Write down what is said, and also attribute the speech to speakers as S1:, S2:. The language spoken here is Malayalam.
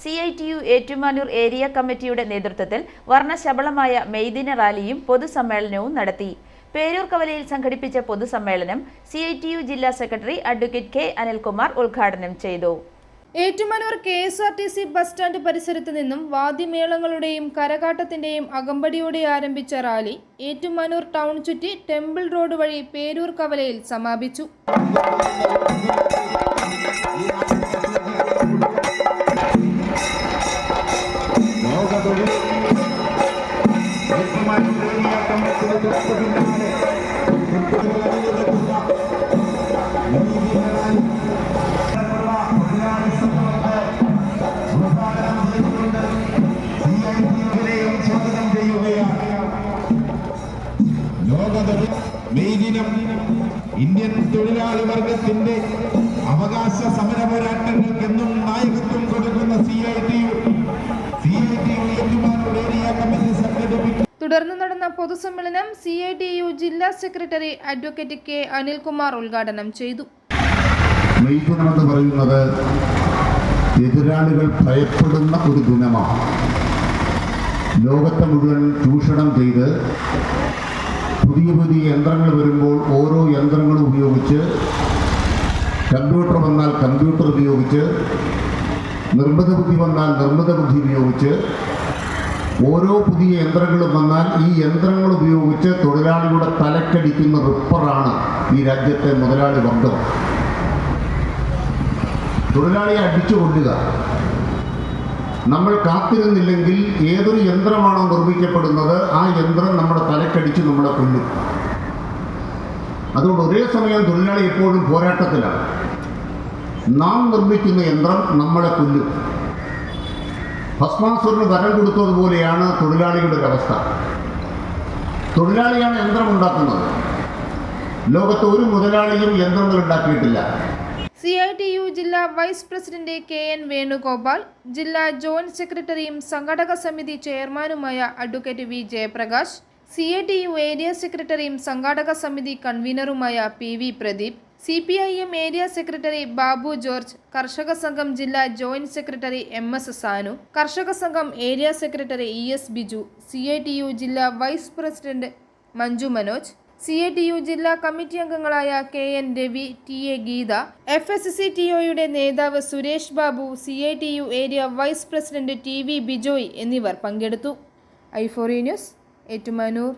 S1: C I T U Ettumanoor area കമ്മിറ്റിയുടെ നേതൃത്വത്തിൽ വർണശബളമായ മെയ്ദിന റാലിയും പൊതുസമ്മേളനവും നടത്തി. പേരൂർ കവലയിൽ സംഘടിപ്പിച്ച പൊതുസമ്മേളനം സി ഐ ടി യു ജില്ലാ സെക്രട്ടറി അഡ്വക്കേറ്റ് കെ അനിൽകുമാർ ഉദ്ഘാടനം ചെയ്തു.
S2: Ettumanoor K S R T C bus stand പരിസരത്ത് നിന്നും വാദ്യമേളങ്ങളുടെയും കരകാട്ടത്തിന്റെയും അകമ്പടിയോടെ ആരംഭിച്ച റാലി ഏറ്റുമാനൂർ ടൗൺ ചുറ്റി ടെമ്പിൾ റോഡ് വഴി പേരൂർ കവലയിൽ സമാപിച്ചു.
S3: ദിനം ഇന്ത്യൻ തൊഴിലാളി വർഗത്തിന്റെ അവകാശ സമര പോരാട്ടങ്ങൾക്കെന്നും നായകത്വം
S2: തുടർന്ന് നടന്ന പൊതുസമ്മേളനം സി ഐ ടി യു ജില്ലാ സെക്രട്ടറി അഡ്വക്കേറ്റ് കെ അനിൽകുമാർ ഉദ്ഘാടനം ചെയ്തു.
S3: മെയ് ദിനമെന്ന് പറയുന്നത് എതിരാളികൾ ഭയപ്പെടുന്ന ഒരു ദിനമാണ്. ലോകത്തെ മുഴുവൻ ചൂഷണം ചെയ്ത് പുതിയ പുതിയ യന്ത്രങ്ങൾ വരുമ്പോൾ ഓരോ യന്ത്രങ്ങളും ഉപയോഗിച്ച് കമ്പ്യൂട്ടർ വന്നാൽ കമ്പ്യൂട്ടർ ഉപയോഗിച്ച് നിർമ്മിത ബുദ്ധി വന്നാൽ നിർമ്മിത ബുദ്ധി ഉപയോഗിച്ച് ഓരോ പുതിയ യന്ത്രങ്ങളും വന്നാൽ ഈ യന്ത്രങ്ങൾ ഉപയോഗിച്ച് തൊഴിലാളിയുടെ തലക്കടിക്കുന്ന റിപ്പറാണ് ഈ രാജ്യത്തെ മുതലാളി വർഗം. തൊഴിലാളിയെ അടിച്ചു കൊല്ലുക. നമ്മൾ കാത്തിരുന്നില്ലെങ്കിൽ ഏതൊരു യന്ത്രമാണോ നിർമ്മിക്കപ്പെടുന്നത് ആ യന്ത്രം നമ്മുടെ തലക്കടിച്ച് നമ്മളെ കൊല്ലും. അതുകൊണ്ട് ഒരേ സമയം തൊഴിലാളി എപ്പോഴും പോരാട്ടത്തിലാണ്. നാം നിർമ്മിക്കുന്ന യന്ത്രം നമ്മളെ കൊല്ലും. ഭസ്മാസുരന് വരം കൊടുത്തതുപോലെയാണ് തൊഴിലാളികളുടെ ഒരു അവസ്ഥ. തൊഴിലാളിയാണ് യന്ത്രം ഉണ്ടാക്കുന്നത്. ലോകത്ത് ഒരു മുതലാളിയും യന്ത്രങ്ങൾ ഉണ്ടാക്കിയിട്ടില്ല.
S2: സി ഐ ടി യു ജില്ലാ vice president K N Venugopal ജില്ലാ ജോയിന്റ് സെക്രട്ടറിയും സംഘടക സമിതി ചെയർമാനുമായ advocate V Jayaprakash C I T U area സെക്രട്ടറിയും സംഘാടക സമിതി കൺവീനറുമായ P V Pradeep C P I M area secretary Babu George Karshaka Sangham ജില്ലാ joint secretary M S Sanu Karshaka Sangham area secretary E S Biju C I T U ജില്ലാ vice president Manju Manoj C A T U ജില്ലാ കമ്മിറ്റി അംഗങ്ങളായ K N Ravi T A Geetha F S C T ഒയുടെ നേതാവ് Suresh Babu C A T U area vice president T V Bijoy എന്നിവർ പങ്കെടുത്തു. ഐഫോറി ന്യൂസ് ഏറ്റുമാനൂർ.